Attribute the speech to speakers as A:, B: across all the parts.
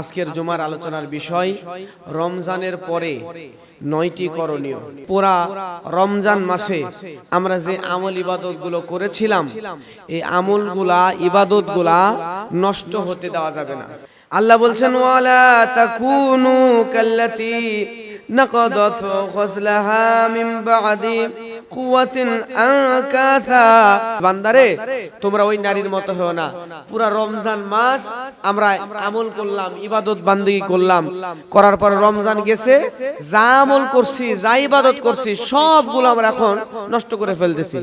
A: আজকের জুমার আলোচনার বিষয় রমজানের পরে নয়টি করণীয়। পুরা রমজান মাসে আমরা যে আমল ইবাদতগুলো করেছিলাম এই আমলগুলা ইবাদতগুলা নষ্ট হতে দেওয়া যাবে না। আল্লাহ বলছেন ওয়ালা তাকুনু কাল্লাতি নাকাদাত গসলাহা মিন বাদি। তোমরা ওই নারীর মতো না। পুরা রমজান মাস আমরা করলাম, ইবাদত করলাম। করার পর রমজান গেছে, যা আমল করছি, যা ইবাদত করছি, সবগুলো আমরা এখন নষ্ট করে ফেলতেছি।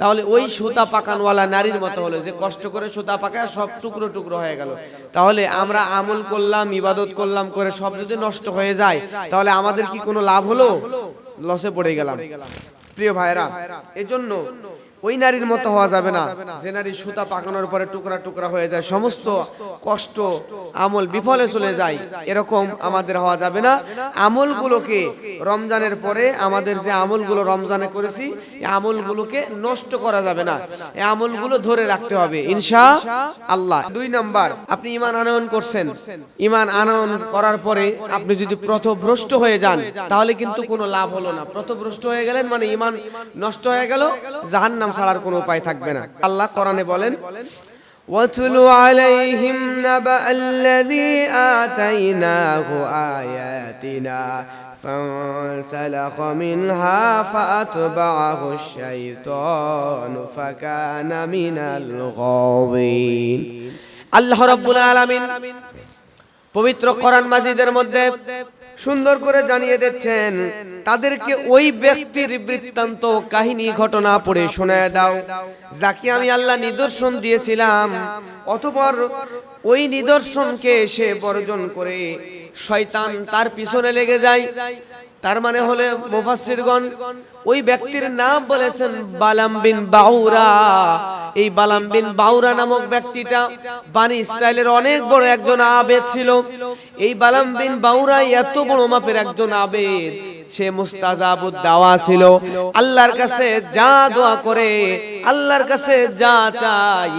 A: তাহলে ওই সুতা পাকানওয়ালা নারীর মতো হলো, যে কষ্ট করে সুতা পাকায় সব টুকরো টুকরো হয়ে গেল। তাহলে আমরা আমল করলাম, ইবাদত করলাম, করে সব যদি নষ্ট হয়ে যায়, তাহলে আমাদের কি কোনো লাভ হলো? লসে পড়ে গেলাম। প্রিয় ভাইরা এজন্য ওই নারীর মতো হওয়া যাবে না। যে নারী সুতা পাকানোর পরে টুকরা টুকরা হয়ে যায় সমস্ত কষ্ট আমল বিফলে চলে যায় এরকম আমাদের হওয়া যাবে না। আমলগুলোকে রমজানের পরে আমাদের যে আমলগুলো রমজানে করেছি এই আমলগুলোকে নষ্ট করা যাবে না। এই আমলগুলো ধরে রাখতে হবে। ইনশা আল্লাহ। দুই নাম্বার আপনি ইমান আনয়ন করছেন। ইমান আনয়ন করার পরে আপনি যদি প্রথভ্রষ্ট হয়ে যান তাহলে কিন্তু কোনো লাভ হলো না। প্রথভ্রষ্ট হয়ে গেলেন মানে ইমান নষ্ট হয়ে গেল। জাহান্নাম ছাড়ার কোনো উপায় থাকবে না আল্লাহ কোরআনে বলেন
B: واتل عليهم نبأ الذي آتيناه آياتنا فانسلخ منها فأتبعه الشيطان فكان من الغاوين
A: আল্লাহ রাব্বুল আলামিন পবিত্র কোরআন মাজিদের মধ্যে সুন্দর করে জানিয়ে দিচ্ছেন, তাদেরকে ওই ব্যক্তির বৃত্তান্ত কাহিনী ঘটনা পড়ে শোনায় দাও। যাকে আমি আল্লাহ নিদর্শন দিয়েছিলাম, অতপর ওই নিদর্শনকে এসে বর্জন করে শয়তান তার পিছনে লেগে যায়। তার মানে হলে মুফাসসিরগণ ওই ব্যক্তির নাম বলেছেন বালাম বিন বাউরা। এই বালাম বিন বাউরা নামক ব্যক্তিটা বানি ইসরায়েলের অনেক বড় একজন আবেদ ছিল। এই বালাম বিন বাউরা এত বড় মাপের একজন আবেদ, সে মুস্তাজাবুদ দাওয়া ছিল। আল্লাহর কাছে যা দোয়া করে, আল্লাহর কাছে যা চাই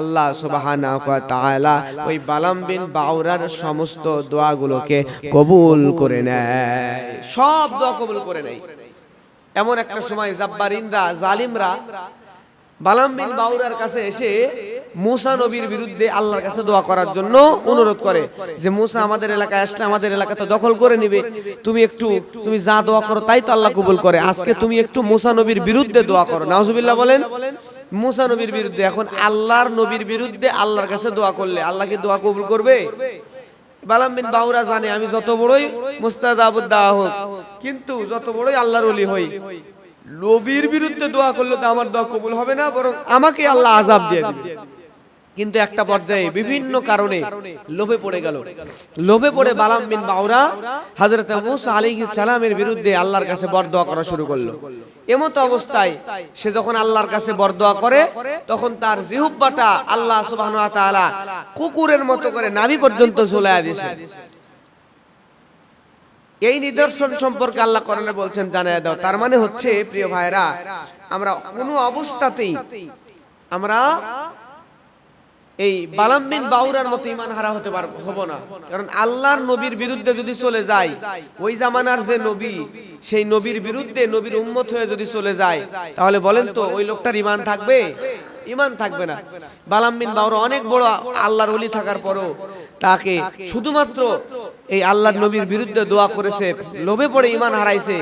A: আল্লাহ সুবহানাহু ওয়া তাআলা ওই বালাম বিন বাউরার সমস্ত দোয়াগুলোকে কবুল করে নেয়। সব দোয়া কবুল করে নেয়। এমন একটা সময় জাব্বারিনরা জালিমরা বালাম বিন বাউরার কাছে এসে মুসা নবীর বিরুদ্ধে আল্লাহর কাছে দোয়া করার জন্য অনুরোধ করে যে মুসা আমাদের এলাকায় আসলে আমাদের এলাকা তো দখল করে নিবে। তুমি একটু তুমি যা দোয়া করো তাই তো আল্লাহ কবুল করে। আজকে তুমি একটু মুসা নবীর বিরুদ্ধে দোয়া করো। নাউজুবিল্লাহ বলেন মুসা নবীর বিরুদ্ধে এখন আল্লাহর নবীর বিরুদ্ধে আল্লাহর কাছে দোয়া করলে আল্লাহ কি দোয়া কবুল করবে? বালাম বিন বাউরা জানে, আমি যত বড়ই মুস্তাজাবুদ দাওয়া হোক, কিন্তু যত বড়ই আল্লাহর অলি হই, নবীর বিরুদ্ধে দোয়া করলে তো আমার দোয়া কবুল হবে না, বরং আমাকে আল্লাহ আজাব দিয়ে দিবে। কিন্তু একটা পর্যায়ে বিভিন্ন কারণে লোভে পড়ে গেল। লোভে পড়ে বালাম বিন বাউরা হযরত মুসা আলাইহিস সালামের বিরুদ্ধে আল্লাহর কাছে বরদোয়া করা শুরু করল। এমতো অবস্থায় সে যখন আল্লাহর কাছে বরদোয়া করে তখন তার জিহুব্বাটা আল্লাহ সুবহানাহু ওয়া তাআলা কুকুরের মতো করে নাভি পর্যন্ত চলে আসে এই নিদর্শন সম্পর্কে আল্লাহ কোরআনে বলছেন জানায় দাও। তার মানে হচ্ছে প্রিয় ভাইরা আমরা কোনো অবস্থাতেই আমরা এই বালাম বিন বাউরার মতো ইমান হারা হতে পার, হব না। কারণ আল্লাহর নবীর বিরুদ্ধে যদি চলে যায়, ওই জামানার যে নবী, সেই নবীর বিরুদ্ধে নবীর উম্মত হয়ে যদি চলে যায়, তাহলে বলেন তো, ওই লোকটার ইমান থাকবে? ইমান থাকবে না। বালাম বিন বাউরা অনেক বড় আল্লাহর ওলি থাকার পরও তাকে শুধুমাত্র এই আল্লাহর নবীর বিরুদ্ধে দোয়া করেছে, লোভে পড়ে ইমান হারাইছে।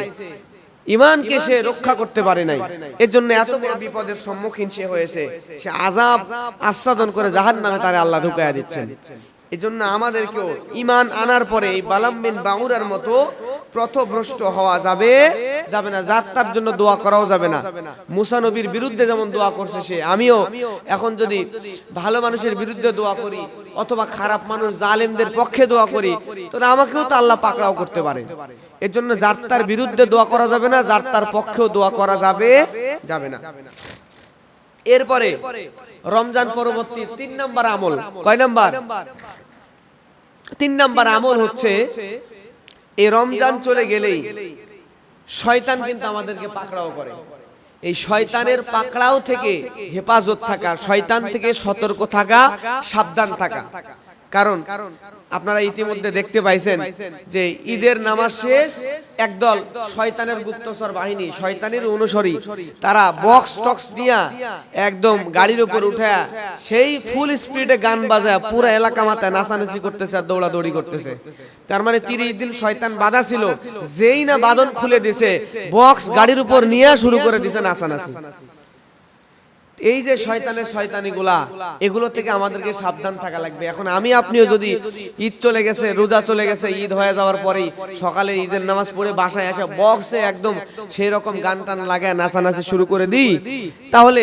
A: ইমানকে সে রক্ষা করতে পারে নাই। এর জন্য এত বড় বিপদের সম্মুখীন সে হয়েছে। সে আজাব আস্বাদন করে জাহান নামে তারে আল্লাহ ঢুকাইয়া দিচ্ছেন। এই জন্য আমাদেরকেও ইমান আনার পরে এই বালাম বিন বাউরার মতো প্রথভ্রষ্ট হওয়া যাবে যাবে না যাত্রার জন্য দোয়া করাও যাবে না। মুসা নবীর বিরুদ্ধে যেমন দোয়া করছে সে, আমিও এখন যদি ভালো মানুষের বিরুদ্ধে দোয়া করি অথবা খারাপ মানুষ, জালেমদের পক্ষে দোয়া করি, তাহলে আমাকেও তো আল্লাহ পাকড়াও করতে পারে। এর জন্য যাত্রার বিরুদ্ধে দোয়া করা যাবে না যাত্রার পক্ষেও দোয়া করা যাবে যাবে না। এরপরে রমজান পরবর্তী তিন নাম্বার আমল, কয় নাম্বার? তিন নাম্বার আমল হচ্ছে, এই রমজান চলে গেলেই শয়তান কিন্তু আমাদেরকে পাকড়াও করে। এই শয়তানের পাকড়াও থেকে হেফাজত থাকা, শয়তান থেকে সতর্ক থাকা, সাবধান থাকা। কারণ আপনারা ইতিমধ্যে দেখতে পাইছেন যে ঈদের নামাজ শেষ একদল শয়তানের গুপ্তচর বাহিনী শয়তানের অনুসরী তারা বক্স টক্স দিয়া একদম গাড়ির উপর উঠে সেই ফুল স্পিডে গান বাজায় পুরো এলাকা মাথায় নাচানাচি করতেছে আর দৌড়াদৌড়ি করতেছে। তার মানে তিরিশ দিন শয়তান বাধা ছিল যেই না বাদন খুলে দিছে বক্স গাড়ির উপর নিয়ে শুরু করে দিছে নাচানাচি। এই যে শয়তানের শয়তানিগুলা, এগুলো থেকে আমাদেরকে সাবধান থাকা লাগবে। এখন আমি, আপনিও যদি ঈদ চলে গেছে, রোজা চলে গেছে, ঈদ হয়ে যাওয়ার পরেই সকালে ঈদের নামাজ পড়ে বাসায় এসে বক্সে একদম সেই রকম গান টান লাগায় নাচানাচি শুরু করে দিই, তাহলে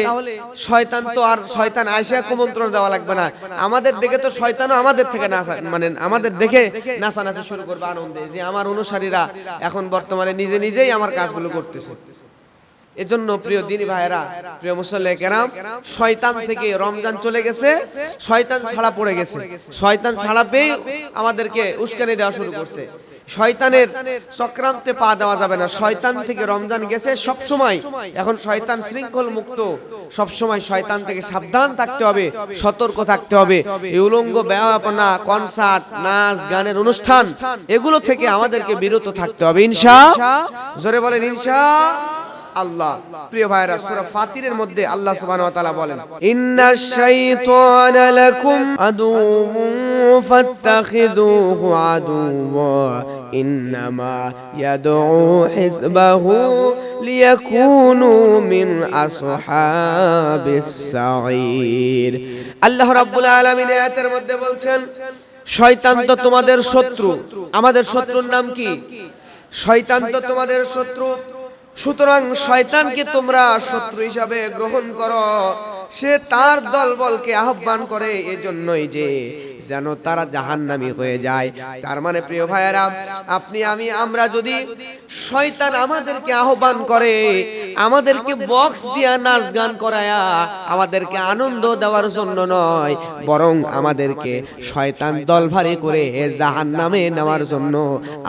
A: শয়তান তো আর শয়তান আইসা কুমন্ত্রণ দেওয়া লাগবে না। আমাদের দেখে তো শয়তানও আমাদের থেকে নাচা মানে আমাদের দেখে নাচানাচি শুরু করবে আনন্দে। যে আমার অনুসারীরা এখন বর্তমানে নিজে নিজেই আমার কাজগুলো করতেছে। এজন্য প্রিয় দিনী ভাইয়েরা প্রিয় মুসল্লি কেরাম শয়তান থেকে রমজান চলে গেছে শয়তান ছাড়া পড়ে গেছে। শয়তান ছাড়া পেয়ে আমাদেরকে উস্কানি দেওয়া শুরু করছে। শয়তানের চক্রান্তে পা দেওয়া যাবে না। শয়তান থেকে রমজান গেছে সব সময় এখন শয়তান শৃঙ্খল মুক্ত সব সময় শয়তান থেকে সাবধান থাকতে হবে সতর্ক থাকতে হবে। এই উলঙ্গ ব্যাপনা কনসার্ট নাচ গানের অনুষ্ঠান এগুলো থেকে আমাদেরকে বিরত থাকতে হবে। ইনশা জোরে বলেন ইনশা আল্লাহ। প্রিয় ভাইরা সূরা ফাতিরের মধ্যে আল্লাহ সুবহানাহু ওয়া তাআলা বলেন
B: ইন্নাশ শাইতানা লাকুম আদুউন ফাত্তাখিযুহু আদুওয়া ইন্নামা ইয়াদউ হিজবাহু লিয়াকুনু মিন আসহাবিস সাঈর
A: আল্লাহ রাব্বুল আলামিন আয়াতের মধ্যে বলছেন শয়তান তো তোমাদের শত্রু। আমাদের শত্রুর নাম কি? শয়তান তো তোমাদের শত্রু। সুতরাং শয়তানকে তোমরা শত্রু হিসাবে গ্রহণ করো। সে তার দলবলকে আহ্বান করে এজন্যই যে যেন তারা জাহান্নামী হয়ে যায়। তার মানে প্রিয় ভাইয়েরা, আপনি আমি, আমরা যদি শয়তান আমাদেরকে আহ্বান করে, আমাদেরকে বক্স দিয়া নাচ গান করায়া আমাদেরকে আনন্দ দেওয়ার জন্য নয়, বরং আমাদেরকে শয়তান দল ভারী করে জাহান নামে নেওয়ার জন্য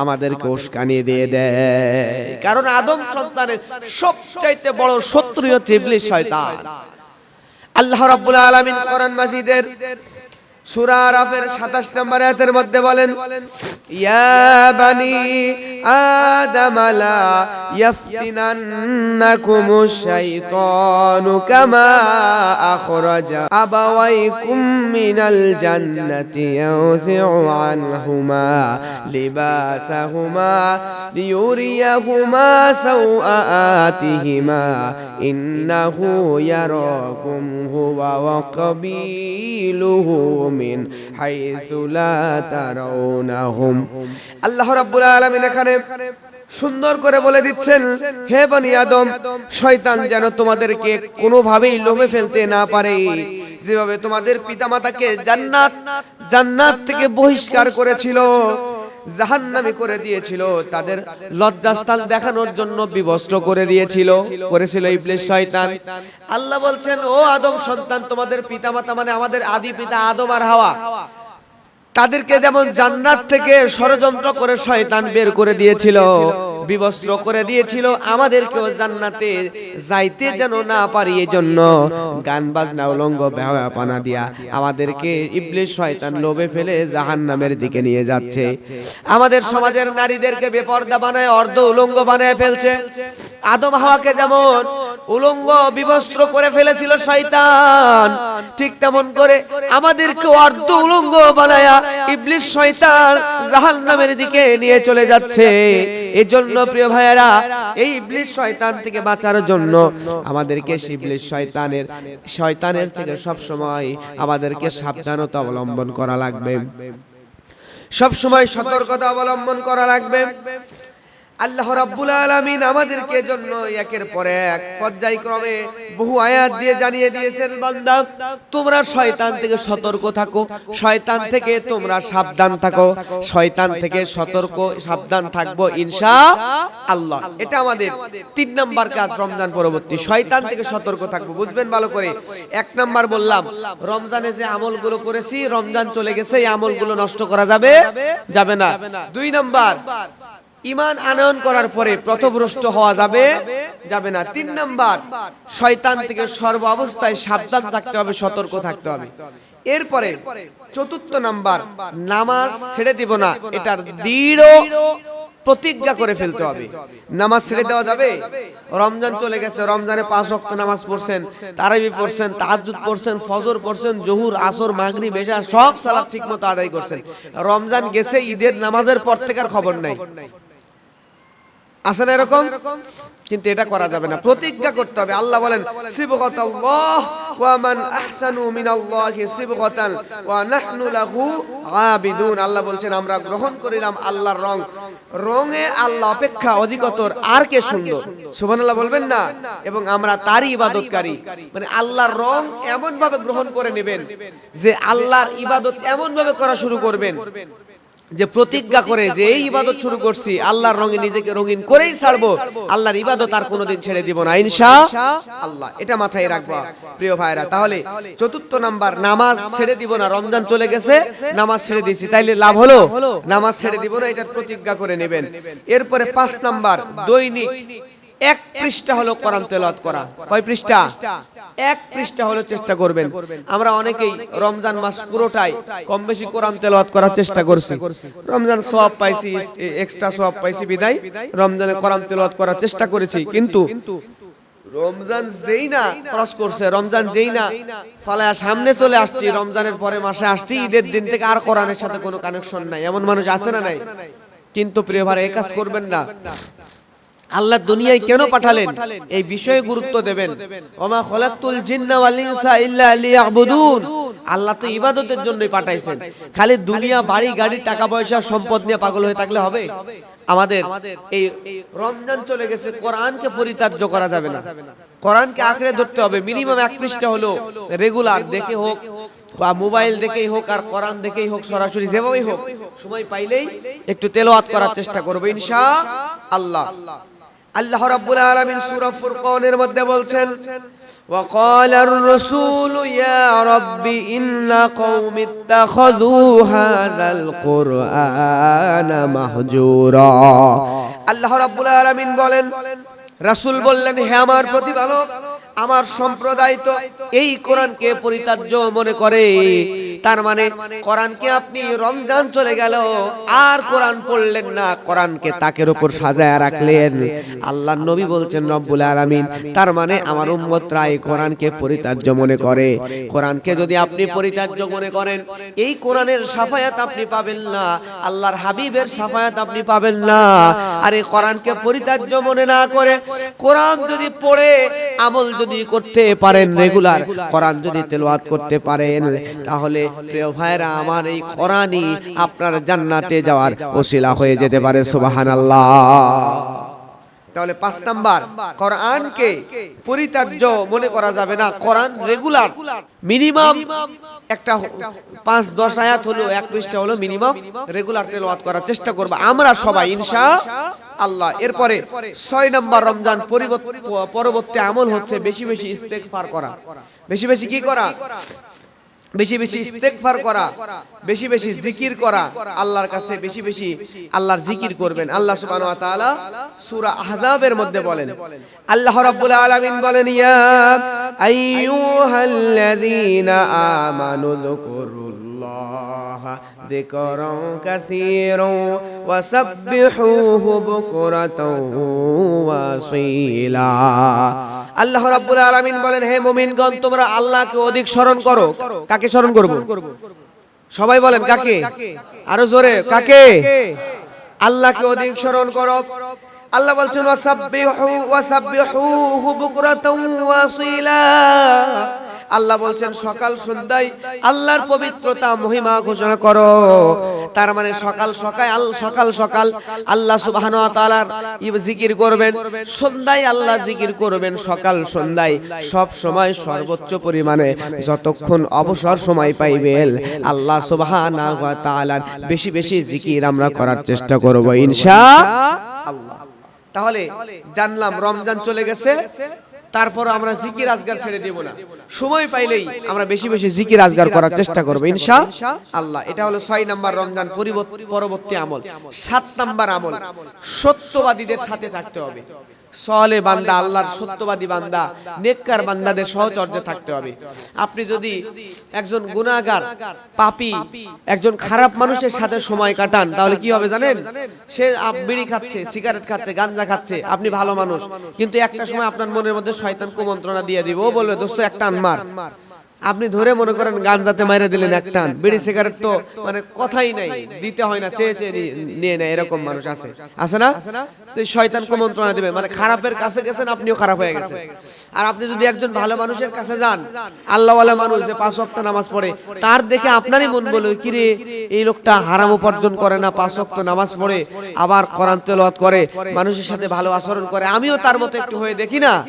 A: আমাদেরকে উস্কানি দিয়ে দেয়। কারণ আদম সন্তানের সবচাইতে বড় শত্রু হচ্ছে ইবলিস শয়তান। আল্লাহ রাব্বুল আলামিন কোরআন মাজিদের সূরা আরাফের 27 নম্বর আয়াতের মধ্যে বলেন,
B: ইয়া বানি আদম লা ইয়াফতিনান্নাকুমুশ শাইতানু কামা আখরাজা আবাওয়াইকুম মিনাল জান্নাতি ইয়াউজিউ আনহুমা লিবাসাহুমা লিয়ুরিয়াহুমা সাওআতিহিমা ইন্নাহু ইয়ারাকুম হুয়া ওয়া কাবিলুহু মিন
A: আল্লাহ রাব্বুল আলামিন এখানে সুন্দর করে বলে দিচ্ছেন, হে বনি আদম, শয়তান যেন তোমাদেরকে কোনোভাবেই লোভে ফেলতে না পারে। যেভাবে তোমাদের পিতামাতাকে জান্নাত জান্নাত থেকে বহিষ্কার করেছিল জাহান্নামী করে দিয়েছিল, তাদের লজ্জাস্থান দেখানোর জন্য বিবস্ত্র করে দিয়েছিল, করেছিল ইবলিশ শয়তান। আল্লাহ বলছেন, ও আদম সন্তান, তোমাদের পিতামাতা মানে আমাদের আদি পিতা আদম আর হাওয়া। তাদেরকে যেমন জান্নাত থেকে ষড়যন্ত্র করে শয়তান বের করে দিয়েছিল, বিবস্ত্র করে দিয়েছিল, আমাদেরকেও জান্নাতে যাইতে যেন না পারি এই জন্য গান বাজনা উলঙ্গ পানা দিয়া আমাদেরকে ইবলিস শয়তান লোভে ফেলে জাহান্নামের দিকে নিয়ে যাচ্ছে। আমাদের সমাজের নারীদেরকে বেপর্দা বানায়, অর্ধ উলঙ্গ বানায় ফেলছে। আদম হাওয়াকে যেমন উলঙ্গ বিবস্ত্র করে ফেলেছিল শয়তান। ঠিক তেমন করে আমাদেরকে অর্ধ উলঙ্গ বানায়া ইবলিস শয়তান জাহান্নামের দিকে নিয়ে চলে যাচ্ছে। এজন্য প্রিয় ভাইয়েরা, এই ইবলিস শয়তান থেকে বাঁচার জন্য আমাদেরকে সেই ইবলিস শয়তানের শয়তানের থেকে সব সময় আমাদেরকে সাবধানতা অবলম্বন করা লাগবে। সব সময় সতর্কতা অবলম্বন করা লাগবে। আল্লাহ রাব্বুল আলামিন আমাদেরকে জন্য একের পর এক পর্যায়ক্রমে বহু আয়াত দিয়ে জানিয়ে দিয়েছেন, বান্দা, তোমরা শয়তান থেকে সতর্ক থাকো। শয়তান থেকে তোমরা সাবধান থাকো। শয়তান থেকে সতর্ক, সাবধান থাকব ইনশা আল্লাহ এটা আমাদের তিন নাম্বার কাজ রমজান পরবর্তী। শয়তান থেকে সতর্ক থাকব, বুঝবেন ভালো করে। এক নাম্বার বললাম, রমজানে যে আমলগুলো করেছি, রমজান চলে গেছে, এই আমলগুলো নষ্ট করা যাবে? যাবে না। দুই নাম্বার ইমান আনয়ন করার পরে প্রথভ্রষ্ট হওয়া যাবে যাবে না। তিন নাম্বার, শয়তান থেকে সর্ব অবস্থায় সাবধান থাকতে হবে, সতর্ক থাকতে হবে। এরপরে চতুর্থ নাম্বার, নামাজ ছেড়ে দিব না, এটার দৃঢ় প্রতিজ্ঞা করে ফেলতে হবে। নামাজ ছেড়ে দেওয়া যাবে? রমজান চলে গেছে, রমজানে পাঁচ ওয়াক্ত নামাজ পড়ছেন, তারাবি পড়ছেন, তাহাজ্জুদ পড়ছেন, ফজর পড়ছেন, জহুর, আসর, মাগরিব, এশা, সব সালাত ঠিকমতো আদায় করছেন। রমজান গেছে, ঈদের নামাজের পর থেকে আর খবর নাই। না এরকম? কিন্তু এটা করা যাবে না। প্রতিজ্ঞা করতে হবে। আল্লাহ বলেন, সিবগাতাল্লাহ ওয়া মান আহসানু ওয়া নাহনু লাহু আবিদুন আল্লাহ বলছেন, আমরা গ্রহণ করিলাম আল্লাহর রং। রঙে আল্লাহ অপেক্ষা অধিকতর আর কে সুন্দর? সুবহানাল্লাহ বলবেন না। এবং আমরা তারই ইবাদতকারী। মানে আল্লাহর রং এমন ভাবে গ্রহণ করে নেবেন যে আল্লাহর ইবাদত এমন ভাবে করা শুরু করবেন। যে প্রতিজ্ঞা করে যে এই ইবাদত শুরু করছি আল্লাহর রঙে নিজেকে রঙিন করেই ছাড়বো। আল্লাহর ইবাদত আর কোনোদিন ছেড়ে দিব না। ইনশা আল্লাহ এটা মাথায় রাখব। প্রিয় ভাইরা তাহলে চতুর্থ নাম্বার নামাজ ছেড়ে দিব না। রমজান চলে গেছে নামাজ ছেড়ে দিছি তাইলে লাভ হলো? নামাজ ছেড়ে দিব না এটা প্রতিজ্ঞা করে নেবেন। এরপরে পাঁচ নাম্বার দৈনিক। এক পৃষ্ঠা হলো কোরআন তেলাওয়াত করা। কয় পৃষ্ঠা? এক পৃষ্ঠা হলো চেষ্টা করবেন। আমরা অনেকেই রমজান মাস পুরোটাই কম বেশি কোরআন তেলাওয়াত করার চেষ্টা করছি। রমজান সওয়াব পাইছি এক্সট্রা সওয়াব পাইছি বিদায়। রমজানে কোরআন তেলাওয়াত করার চেষ্টা করেছি। কিন্তু রমজান যেই না ক্রস করছে, রমজান যেই না ফালায়া সামনে চলে আসছি, রমজানের পরে মাসে আসছি, ঈদের দিন থেকে আর কোরআনের সাথে কোনো কানেকশন নাই। এমন মানুষ আছে না নাই? কিন্তু প্রিয় ভাই, এই কাজ করবেন না। আল্লাহ দুনিয়ায় কেন পাঠালেন? এই বিষয়ে গুরুত্ব দেবেন। ওমা খলাকুল জিন্না ওয়াল ইনসা ইল্লা লিয়াবুদুন। আল্লাহ তো ইবাদতের জন্যই পাঠাইছেন। খালি দুনিয়া বাড়ি গাড়ি টাকা পয়সা সম্পদ নিয়ে পাগল হয়ে থাকলে হবে? আমাদের এই রমজান চলে গেছে কোরআনকে পরিত্যাজ্য করা যাবে না। কোরআনকে আঁকড়ে ধরতে হবে। মিনিমাম এক পৃষ্ঠা হলো রেগুলার দেখে হোক বা মোবাইল দেখেই হোক আর কোরআন দেখেই হোক সরাসরি যেভাবেই হোক সময় পাইলেই একটু তেলাওয়াত করার চেষ্টা করব। ইনশা আল্লাহ। আল্লাহ রাব্বুল আলামিন সূরা ফুরকানের মধ্যে বলছেন, ওয়া ক্বালা আর-রাসূল ইয়া রাব্বি ইন্না কওমি ইত্তাখাযু হাযাল কুরআনা মাহজুরা। আল্লাহ রাব্বুল আলামিন বলেন, রাসূল বললেন, হে আমার প্রতিপালক, আমার সম্প্রদায় তো এই কোরআনকে পরিত্যাজ্য মনে করে। তার মানে কোরআনকে আপনি রমজান চলে গেল আর কোরআন পড়লেন না কোরআনকে তাকের উপর সাজায় রাখলেন। আল্লাহ নবী বলছেন রব্বুল আলামিন তার মানে আমার উম্মতরা এই কোরআনকে পরিত্যাজ্য মনে করে। কোরআনকে যদি আপনি পরিত্যাজ্য মনে করেন এই কোরআনের সাফায়াত আপনি পাবেন না আল্লাহর হাবিবের সাফায়াত আপনি পাবেন না আর এই কোরআনকে পরিত্যাজ্য মনে না করে কোরআন যদি পড়ে আমল যদি করতে পারেন রেগুলার কোরআন যদি তেলাওয়াত করতে পারেন তাহলে প্রিয় ভাইরা আমার এই কোরআনই আপনার জান্নাতে যাওয়ার ওসিলা হয়ে যেতে পারে সুবহানাল্লাহ। তাহলে পাঁচ নাম্বার কোরআনকে পরিত্যাজ্য মনে করা যাবে না কোরআন রেগুলার মিনিমাম একটা পাঁচ দশ আয়াত হলো এক পৃষ্ঠা হলো মিনিমাম রেগুলার তেলাওয়াত করার চেষ্টা করব। আমরা সবাই ইনশা আল্লাহ এরপরে ছয় নাম্বার রমজান পরিবর্ত- আমল হচ্ছে বেশি বেশি ইস্তেগফার করা। বেশি বেশি কি করা? বেশি বেশি ইস্তেগফার করা বেশি বেশি জিকির করা আল্লাহর কাছে বেশি বেশি আল্লাহর জিকির করবেন। আল্লাহ সুবহানাহু ওয়া তাআলা সূরা আহজাবের মধ্যে বলেন। আল্লাহ রাব্বুল আলামিন বলেন ইয়া আইয়ুহাল্লাযীনা আমানু যকুরুল্লাহা কাসীরান ওয়া সাব্বিহুহু বুকরাতাও ওয়া আসীলা আল্লাহ রাব্বুল আলামিন বলেন, হে মুমিনগণ, তোমরা আল্লাহকে অধিক স্মরণ করো। কাকে স্মরণ করব? সবাই বলেন, কাকে? আরও জোরে, কাকে? আল্লাহকে অধিক স্মরণ করো। আল্লাহ বলছেন, ওয়াসাব্বিহু, ওয়াসাব্বিহুহু বুকরাতাও ওয়াসিলা। আল্লাহ বলছেন, সকাল সন্ধ্যায় আল্লাহর পবিত্রতা মহিমা ঘোষণা করো। তার মানে সকাল সকাল সকাল সকাল আল্লাহ তাআলার জিকির করবেন। সন্ধ্যায় আল্লাহ জিকির করবেন সকাল সন্ধ্যায়। সব সময় সর্বোচ্চ পরিমাণে যতক্ষণ অবসর সময় পাইবেন আল্লাহ তাআলার বেশি বেশি জিকির আমরা করার চেষ্টা করব ইনশাআল্লাহ তাহলে জানলাম, রমজান চলে গেছে। তারপর আমরা জিকির আজগার ছেড়ে দেব না। সময় পাইলেই আমরা বেশি বেশি জিকির আজগার করার চেষ্টা করব ইনশা আল্লাহ। এটা হলো ছয় নাম্বার রমজান পরিবর্ত- পরবর্তী আমল। সাত নাম্বার আমল। সত্যবাদীদের সাথে থাকতে হবে। সলে বান্দা, আল্লাহর সত্যবাদী বান্দা, নেককার বান্দাদের সহচর্যে থাকতে হবে। আপনি যদি একজন গুণাগার পাপি, একজন খারাপ মানুষের সাথে সময় কাটান, তাহলে কি হবে জানেন? সে বিড়ি খাচ্ছে, সিগারেট খাচ্ছে, গাঞ্জা খাচ্ছে, আপনি ভালো মানুষ। কিন্তু একটা সময় আপনার মনের মধ্যে শয়তান কুমন্ত্রণা দিয়ে দিব, ও বলবে, দোস্ত, একটা আনমার। আপনি ধরে মনে করেন গাঞ্জাতে মাইরে দিলেন এক টান। বিড়ি সিগারেট তো মানে কথাই নাই, দিতে হয় না, চেয়ে চেয়ে নিয়ে- নিয়ে, এরকম মানুষ আছে। আছে না? তো শয়তান কুমন্ত্রণা দিবে। মানে খারাপের কাছে গেছেন, আপনিও খারাপ হয়ে গেছেন। আর আপনি যদি একজন ভালো মানুষের কাছে যান, আল্লাহওয়ালা মানুষ যে পাঁচ ওয়াক্ত নামাজ পড়ে, তার দেখে আপনারই মন বলে কি রে এই লোকটা হারাম উপার্জন করে না, পাঁচ ওয়াক্ত নামাজ পড়ে, আবার কোরআন তেলাওয়াত করে, মানুষের সাথে ভালো আচরণ করে। আমিও তার মতো একটু হয়ে দেখি না?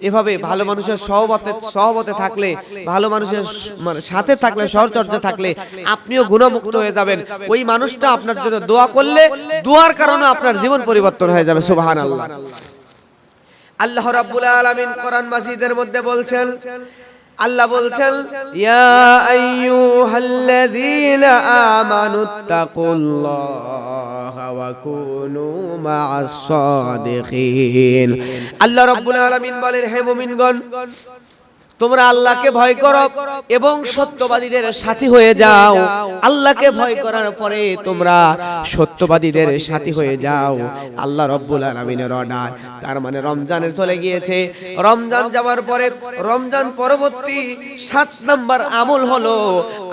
A: এভাবে ভালো মানুষের সহবতে সহবতে থাকলে ভালো ভালো মানুষের মানে সাথে থাকলে সহচর্যা থাকলে আপনিও গুণমুক্ত হয়ে যাবেন। ওই মানুষটা আপনার জন্য দোয়া করলে দোয়ার কারণে আপনার জীবন পরিবর্তন হয়ে যাবে। সুবাহান আল্লাহ আল্লাহ রাব্বুল আলামিন কোরআন মাসিদের মধ্যে বলছেন আল্লাহ বলছেন
B: ইয়া আইয়ুহাল্লাযীনা আমানুত্তাকুল্লাহ ওয়া কুনু মা'আস সাদিকিন
A: আল্লাহ রাব্বুল আলামিন বলেন হে মুমিনগণ তোমরা আল্লাহকে ভয় করো এবং সত্যবাদীদের সাথী হয়ে যাও। আল্লাহকে ভয় করার পরে তোমরা সত্যবাদীদের সাথী হয়ে যাও। আল্লাহ রব্বুল আলামিনের অর্ডার। তার মানে রমজানের চলে গিয়েছে। রমজান যাওয়ার পরে রমজান পরবর্তী সাত নাম্বার আমল হলো,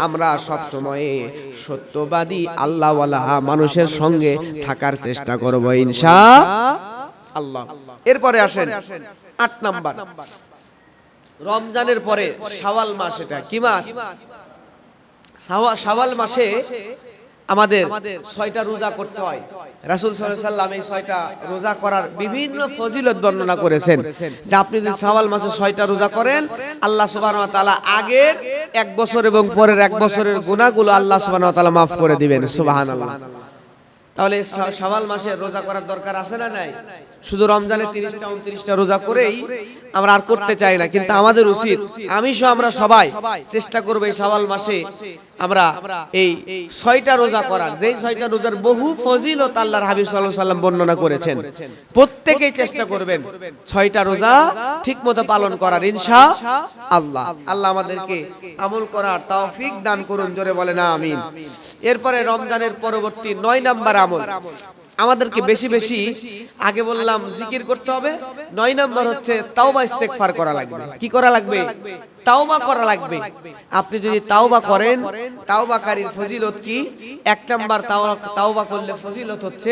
A: আমরা সব সময়ে সত্যবাদী আল্লাহওয়ালা মানুষের সঙ্গে থাকার চেষ্টা করব ইনশা আল্লাহ। এরপরে আসেন আট নাম্বার। রমজানের পরে শাওয়াল মাস এটা। কি মাস? শাওয়াল মাসে আমাদের ছয়টা রোজা করতে হয়। রাসূল সাল্লাম এই ছয়টা রোজা করার বিভিন্ন ফজিলত বর্ণনা করেছেন যে আপনি যদি শাওয়াল মাসে ছয়টা রোজা করেন, আল্লাহ তাআলা আগের এক বছর এবং পরের এক বছরের গুনাহগুলো আল্লাহ ওয়া মাফ করে দিবেন। সুবহানাল্লাহ। তাহলে শা- মাসে রোজা করার দরকার আছে না নাই? শুধু রমজানে তিরিশটা উনত্রিশটা রোজা করেই আমরা আর করতে চাই না। কিন্তু আমাদের উচিত আমি সহ আমরা সবাই চেষ্টা করব এই শাওয়াল মাসে আমরা এই ছয়টা রোজা করার যেই ছয়টা রোজার বহু ফজিলত আল্লাহর হাবিব সাল্লাল্লাহু সাল্লাম বর্ণনা করেছেন। প্রত্যেকেই চেষ্টা করবেন ছয়টা রোজা ঠিক মতো পালন করার ইনশা আল্লাহ। আল্লাহ। আমাদেরকে আমল করার তৌফিক দান করুন জোরে বলে না আমিন। এরপরে রমজানের পরবর্তী নয় নাম্বার আমল। আমাদেরকে বেশি বেশি আগে বললাম জিকির করতে হবে। নয় নম্বর হচ্ছে তাওবা ইস্তেগফার করা লাগবে। কি করা লাগবে? তাওবা করা লাগবে। আপনি যদি তাওবা করেন তাওবাকারীর ফজিলত কি? এক নাম্বার তাওবা করলে ফজিলত হচ্ছে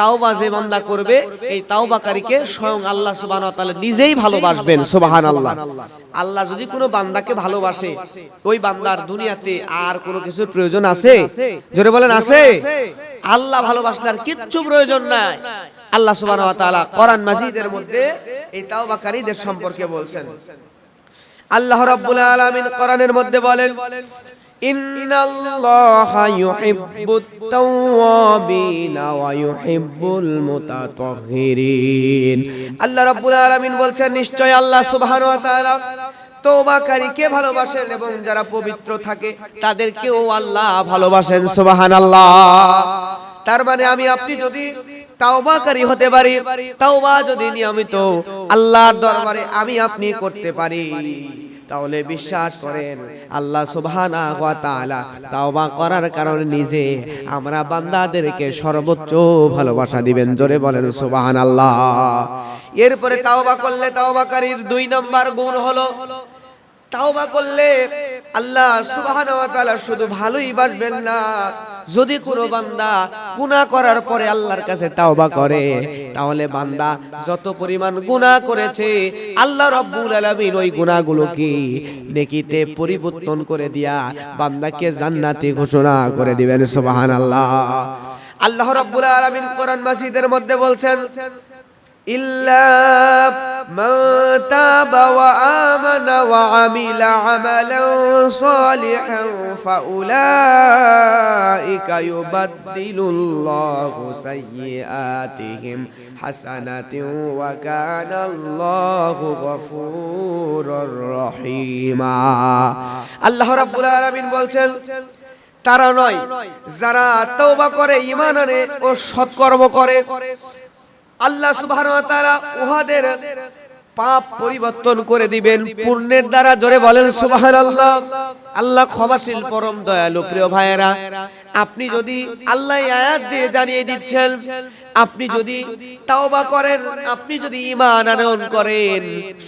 A: তাওবা যে বান্দা করবে এই তাওবাকারীকে স্বয়ং আল্লাহ সুবহানাহু ওয়া তাআলা নিজেই ভালোবাসবেন সুবহানাল্লাহ। আল্লাহ যদি কোনো বান্দাকে ভালোবাসে ওই বান্দার দুনিয়াতে আর কোনো কিছুর প্রয়োজন আছে? জোরে বলেন আছে? আল্লাহ ভালোবাসলে আর কিচ্ছু প্রয়োজন নাই। আল্লাহ সুবহানাহু ওয়া তাআলা কোরআন মাজিদের মধ্যে এই তাওবাকারীদের সম্পর্কে বলছেন। আল্লাহ রাব্বুল আলামিন কোরআনের মধ্যে বলেন,
B: ইন্নাল্লাহা ইউহিব্বুত তাওয়াবিনা ওয়া ইউহিব্বুল মুতাতাহহিরিন
A: আল্লাহ রাব্বুল আলামিন বলছেন, নিশ্চয় আল্লাহ সুবহান ওয়া তাআলা তওবাকারীকে ভালোবাসেন এবং যারা পবিত্র থাকে তাদেরকেও আল্লাহ ভালোবাসেন, সুবহানাল্লাহ। তার মানে আমি, আপনি যদি তাওবাকারী হতে পারি। তাওবা যদি নিয়মিত আল্লাহর দরবারে আমি আপনি করতে পারি, তাহলে বিশ্বাস করেন আল্লাহ সুবহানাহু ওয়া তাআলা তাওবা করার কারণে নিজে আমরা বান্দাদেরকে সর্বোচ্চ ভালোবাসা দিবেন। জোরে বলেন সুবহানাল্লাহ। এরপরে তাওবা করলে তাওবাকারীর দুই নম্বর গুণ হলো তাওবা করলে আল্লাহ তাআলা শুধু ভালোই বাসবেন না। যদি কোনো বান্দা গুনাহ করার পরে আল্লাহর কাছে তাওবা করে, তাহলে বান্দা যত পরিমাণ গুনাহ করেছে, আল্লাহ রাব্বুল আলামিন ওই গুনাহগুলোকে নেকিতে পরিবর্তন করে দিয়া বান্দাকে জান্নাতি ঘোষণা করে দিবেন, সুবহানাল্লাহ। আল্লাহ রাব্বুল আলামিন কোরআন মাজিদের মধ্যে বলছেন إلا من تاب وآمن وعمل عملا صالحا فأولئك يبدل الله سيئاتهم حسنات وكان الله غفورا رحيما الله رب العالمين বলছেন তারা নয় যারা তওবা করে ঈমান আনে ও সৎকর্ম করে আল্লাহ সুবহানাহু ওয়া তাআলা উহাদের পাপ পরিবর্তন করে দিবেন। পুণ্যের দ্বারা জোরে বলেন, সুবহানাল্লাহ। আল্লাহ আল্লাহ ক্ষমাশীল, পরম দয়ালু, প্রিয় ভাইয়েরা, আপনি যদি আল্লাহ আয়াত দিয়ে জানিয়ে দিচ্ছেন, আপনি যদি তাওবা করেন, আপনি যদি ঈমান আনয়ন করেন,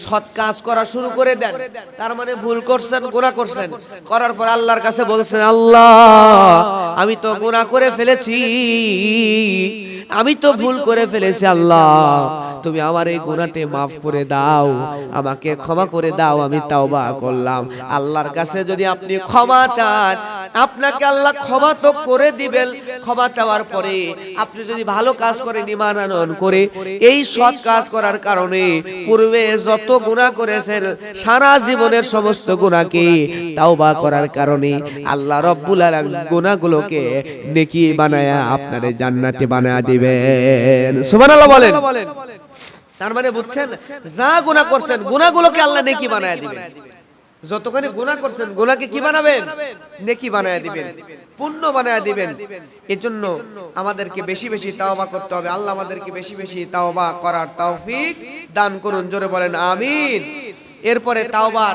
A: সৎ কাজ করা শুরু করে দেন, তার মানে ভুল করছেন, গুনাহ করছেন, করার পর আল্লাহর কাছে বলছেন, আল্লাহ, আমি তো গুনাহ করে ফেলেছি, আমি তো ভুল করে ফেলেছি, আল্লাহ তুমি আমার এই গুনাহটি মাফ করে দাও। আমাকে ক্ষমা করে দাও, আমি তাওবা করলাম। আল্লাহর কাছে যদি আপনি ক্ষমা চান, আপনাকে আল্লাহ ক্ষমা তো করে দিবেন। ক্ষমা চাওয়ার পরে আপনি যদি ভালো কাজ করেন ইমান করে, এই সৎ কাজ করার কারণে পূর্বে যত গুনাহ করেছেন, সারা জীবনের সমস্ত গুনাহকে তাওবা করার কারণে আল্লাহ রব্বুল আলামিন গুনাহগুলোকে নেকি বানায়া আপনারে জান্নাতে বানায়া দিবেন। সুবহানাল্লাহ বলেন। তার মানে বুঝছেন? যা গুণা করছেন গুণাগুলোকে আল্লাহ নেকি বানায় দিবেন। যতখানি গুণা করছেন গুণাকে কি বানাবেন? নেকি বানায় দিবেন, পুণ্য বানায় দিবেন। এজন্য আমাদেরকে বেশি বেশি তাওবা করতে হবে। আল্লাহ আমাদেরকে বেশি বেশি তাওবা করার তৌফিক দান করুন। জোরে বলেন, আমিন। এরপরে তাওবার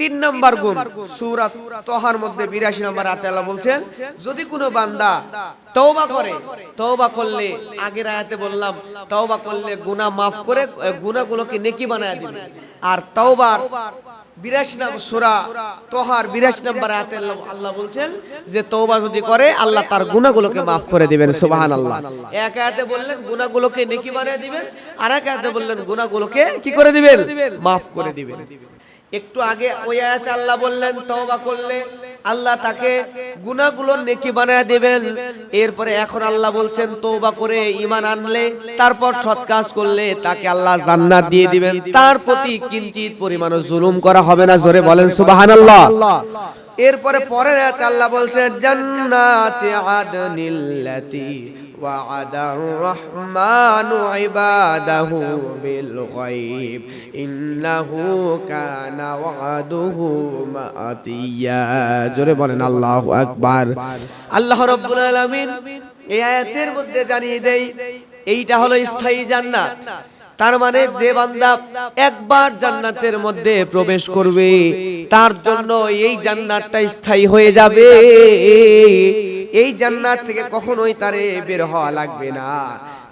A: তিন নম্বর গুণ, সূরা তোহার মধ্যে 82 নম্বর আল্লাহ বলছেন, যদি কোনো বান্দা তওবা করে, তওবা করলে, আগের আয়াতে বললাম, তওবা করলে গুনাহ মাফ করে গুনাহগুলোকে নেকি বানায় দিবে। আর তওবার 82 নম্বর সূরা তোহার 82 নম্বর আয়াতে আল্লাহ বলছেন যে, তওবা যদি করে, আল্লাহ তার গুনাহগুলোকে মাফ করে দিবেন, সুবহানাল্লাহ। এক আয়াতে বললেন, গুনাহগুলোকে নেকি বানায় দিবেন আর এক আয়াতে বললেন, গুনাহগুলোকে কি করে দিবেন? মাফ করে দিবেন। একটু আগে ওই আয়াতে আল্লাহ বললেন, তওবা করলে আল্লাহ তাকে গুনাহগুলো নেকি বানায় দেবেন। এরপরে এখন আল্লাহ বলছেন, তওবা করে ঈমান আনলে, তারপর সৎ কাজ করলে তাকে আল্লাহ জান্নাত দিয়ে দিবেন। তার প্রতি কিঞ্চিত পরিমাণ জুলুম করা হবে না, জোরে বলেন সুবহানাল্লাহ। এরপরে পরের আয়াতে আল্লাহ বলছেন জান্নাতি আদনিল্লাতি وعد الرحمن عباده بالغيب إنه كان وعده مأتيا জোরে বলেন আল্লাহু আকবার আল্লাহ রাব্বুল আলামিন এই আয়াতের মধ্যে জানিয়ে দেই এইটা হলো স্থায়ী জান্নাত তার মানে যে বান্দা একবার জান্নাতের মধ্যে প্রবেশ করবে তার জন্য এই জান্নাতটা স্থায়ী হয়ে যাবে। এই জান্নাত থেকে কখনোই তারে বের হওয়া লাগবে না।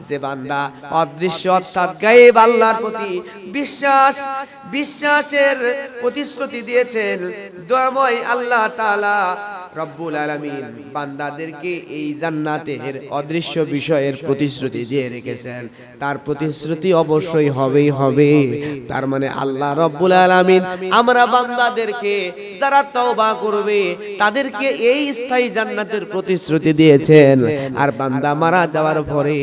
A: যে বান্দা অদৃশ্য, অর্থাৎ গায়েব আল্লাহর প্রতি বিশ্বাস, বিশ্বাসের প্রতিশ্রুতি দিয়েছেন। দয়াময় আল্লাহ তাআলা রব্বুল আলামিন বান্দাদেরকে এই জান্নাতের অদৃশ্য বিষয়ের প্রতিশ্রুতি দিয়ে রেখেছেন। তার প্রতিশ্রুতি অবশ্যই হবেই হবে। তার মানে আল্লাহ রব্বুল আলামিন আমরা বান্দাদেরকে যারা তওবা করবে, তাদেরকে এই স্থায়ী জান্নাতের প্রতিশ্রুতি দিয়েছেন। আর বান্দা মারা যাওয়ার পরে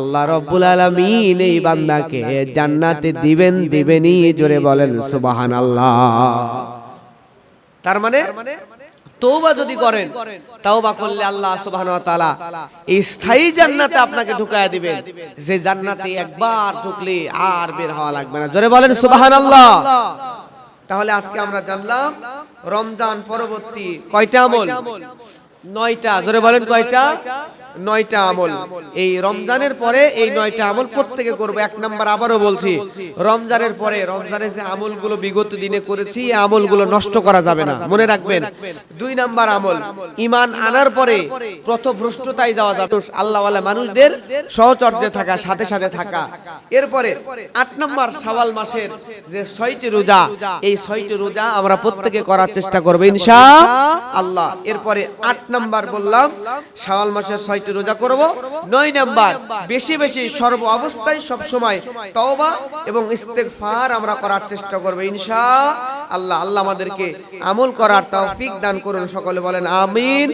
A: আল্লাহ রব্বুল আলামিন এই বান্দাকে জান্নাতে দিবেন, দিবেনই, জোরে বলেন সুবহানাল্লাহ। তার মানে তৌবা যদি করেন তৌবা করলে আল্লাহ সুবহানাহু ওয়া তাআলা এই স্থায়ী জান্নাতে আপনাকে ঢুকায় দিবেন। যে জান্নাতে একবার ঢুকলে আর বের হওয়া লাগবে না। জোরে বলেন সুবহানাল্লাহ। তাহলে আজকে আমরা জানলাম, রমজান পরবর্তী কয়টা আমল? নয়টা। জোরে বলেন কয়টা? নয়টা আমল। এই রমজানের পরে এই নয়টা আমল প্রত্যেকে করব। এক নাম্বার আবারও বলছি, রমজানের পরে রমজানের যে আমলগুলো বিগত দিনে করেছি, এই আমলগুলো নষ্ট করা যাবে না। মনে রাখবেন, দুই নাম্বার আমল ইমান আনার পরে প্রথভ্রষ্টতায় যাওয়া যাবে। আল্লাহওয়ালা মানুষদের সহচর্যে থাকা, সাথে সাথে থাকা। এরপরে আট নাম্বার শাওয়াল মাসের যে ছয়টি রোজা, এই ছয়টি রোজা আমরা প্রত্যেকে করার চেষ্টা করব, ইনশা আল্লাহ। এরপরে আট নাম্বার বললাম, শাওয়াল মাসের ছয়টি রোজা করব। নয় নাম্বার, বেশি বেশি সর্ব অবস্থায় সব সময় তওবা এবং ইস্তেগফার আমরা করার চেষ্টা করব ইনশা আল্লাহ। আল্লাহ আমাদেরকে আমল করার তৌফিক দান করুন, সকলে বলেন আমিন।